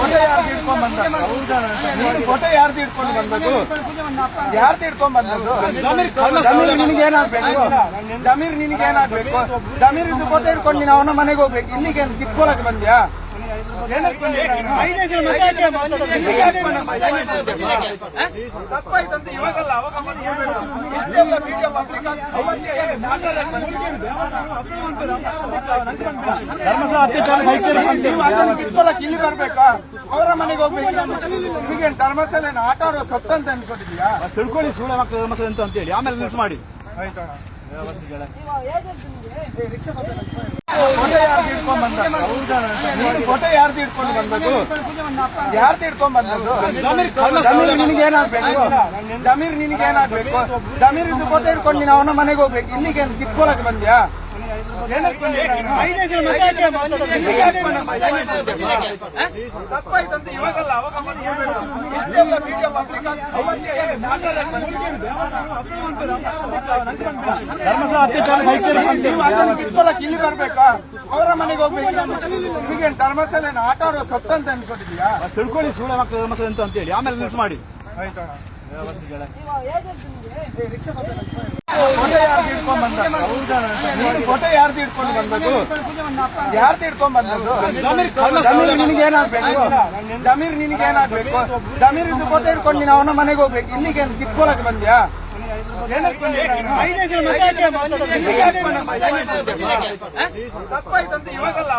Photo ಯಾರ್ದು ಹಿಡ್ಕೊಂಡ್ ಬಂದ ಫೋಟೋ ಯಾರ್ದು ಹಿಡ್ಕೊಂಡು ಬಂದದ್ದು? ಯಾರ್ದು ಹಿಡ್ಕೊಂಡ್ ಬಂದದ್ದು? ಜಮೀರ್ ನಿನಗೆ ಏನಾಗ್ಬೇಕು ಜಮೀರ್ ನಿನಗೆ ಏನಾಗ್ಬೇಕು ಜಮೀರ್ ಇದು ಫೋಟೋ ಹಿಡ್ಕೊಂಡು ನೀನು ಅವನ ಮನೆಗೆ ಹೋಗ್ಬೇಕು. ಇಲ್ಲಿಗೆ ಕಿತ್ಕೊಳಕ್ ಬಂದ್ಯಾ? ತಪ್ಪಾಯ್ತಂತ ಇವಾಗಲ್ಲ ಅವಾಗ ಇಲ್ಲಿ ಬರ್ಬೇಕಾ ಅವರ ಮನೆಗೆ ಹೋಗ್ಬೇಕು ನಿಮಗೆ ಧರ್ಮಸ್ಥಳ ಆಟ ಆಡೋ ಸೊತ್ತ ಅಂತ ಅನ್ಕೊಂಡಿದ್ಯಾ ತಿಳ್ಕೊಳ್ಳಿ ಸೂಳೆ ಮಕ್ಕಳು ಧರ್ಮಸ್ಥಳ ಅಂತ ಅಂತೇಳಿ ಆಮೇಲೆ ನಿಲ್ಸ್ ಮಾಡಿ ಫೋಟೋ ಯಾರ್ದು ಹಿಡ್ಕೊಂಡ್ ಬಂದದ್ದು ನೀನು ಫೋಟೋ ಯಾರ್ದು ಹಿಡ್ಕೊಂಡು ಬಂದದ್ದು? ಯಾರ್ದು ಹಿಡ್ಕೊಂಡ್ ಬಂದದ್ದು? ಜಮೀರ್ ನಿನಗೆ ಏನಾಗ್ಬೇಕು ಜಮೀರ್ ನಿನಗೆ ಏನಾಗ್ಬೇಕು ಜಮೀರ್ ಇದು ಫೋಟೋ ಹಿಡ್ಕೊಂಡು ನೀನು ಅವನ ಮನೆಗೆ ಹೋಗ್ಬೇಕು. ಇಲ್ಲಿಗೆ ಕಿತ್ಕೊಳಕ್ ಬಂದ್ಯಾ? ತಪ್ಪಾಯ್ತಂತ ಇವಾಗಲ್ಲ ಅವಾಗ. ಇಷ್ಟೆಲ್ಲ ನೀವು ಅದನ್ನ ಇಲ್ಲಿ ಬರ್ಬೇಕಾ ಅವರ ಮನೆಗೆ ಹೋಗ್ಬೇಕು ನಿಮಗೆ ಧರ್ಮಸ್ಥಳ ಆಟ ಆಡುವ ಸೊತ್ತ ಅಂತ ಅನ್ಕೊಂಡಿದ್ಯಾ ತಿಳ್ಕೊಳ್ಳಿ ಸೂಳೆ ಮಕ್ಕಳ ಧರ್ಮಸ್ಥಳ ಅಂತ ಅಂತೇಳಿ ಆಮೇಲೆ ನಿಲ್ಸ್ ಮಾಡಿ ಫೋಟೋ ಯಾರ್ದು ಹಿಡ್ಕೊಂಡ್ ಬಂದದ್ದು? ನೀನು ಫೋಟೋ ಯಾರ್ದು ಹಿಡ್ಕೊಂಡು ಬಂದದ್ದು? ಯಾರ್ದು ಹಿಡ್ಕೊಂಡ್ ಬಂದದ್ದು? ಜಮೀರ್ ನಿನಗೆ ಏನಾಗ್ಬೇಕು ಜಮೀರ್ ನಿನಗೆ ಏನಾಗ್ಬೇಕು ಜಮೀರ್ ಇದು ಫೋಟೋ ಹಿಡ್ಕೊಂಡು ನೀನು ಅವನ ಮನೆಗೆ ಹೋಗ್ಬೇಕು. ಇಲ್ಲಿಗೆ ಕಿತ್ಕೊಳಕ್ ಬಂದ್ಯಾ? ಇವಾಗಲ್ಲ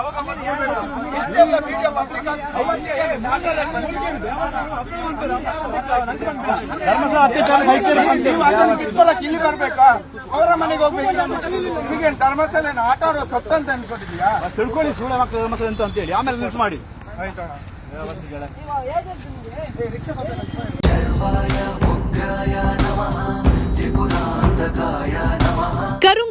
ಇಲ್ಲಿ ಬರ್ಬೇಕಾ ಅವರ ಮನೆಗೆ ಹೋಗ್ಬೇಕು ನಿಮಗೆ ಧರ್ಮಸ್ಥಳ ಆಟ ಆಡುವ ಸೊತ್ತ ಅಂತ ಅನ್ಕೊಂಡಿದ್ಯಾ ತಿಳ್ಕೊಳ್ಳಿ ಸುಳ್ಳು ಮಕ್ಕಳ ಧರ್ಮಸ್ಥಳ ಅಂತ ಅಂತೇಳಿ ಆಮೇಲೆ ನಿಲ್ಸ್ ಮಾಡಿ கருங்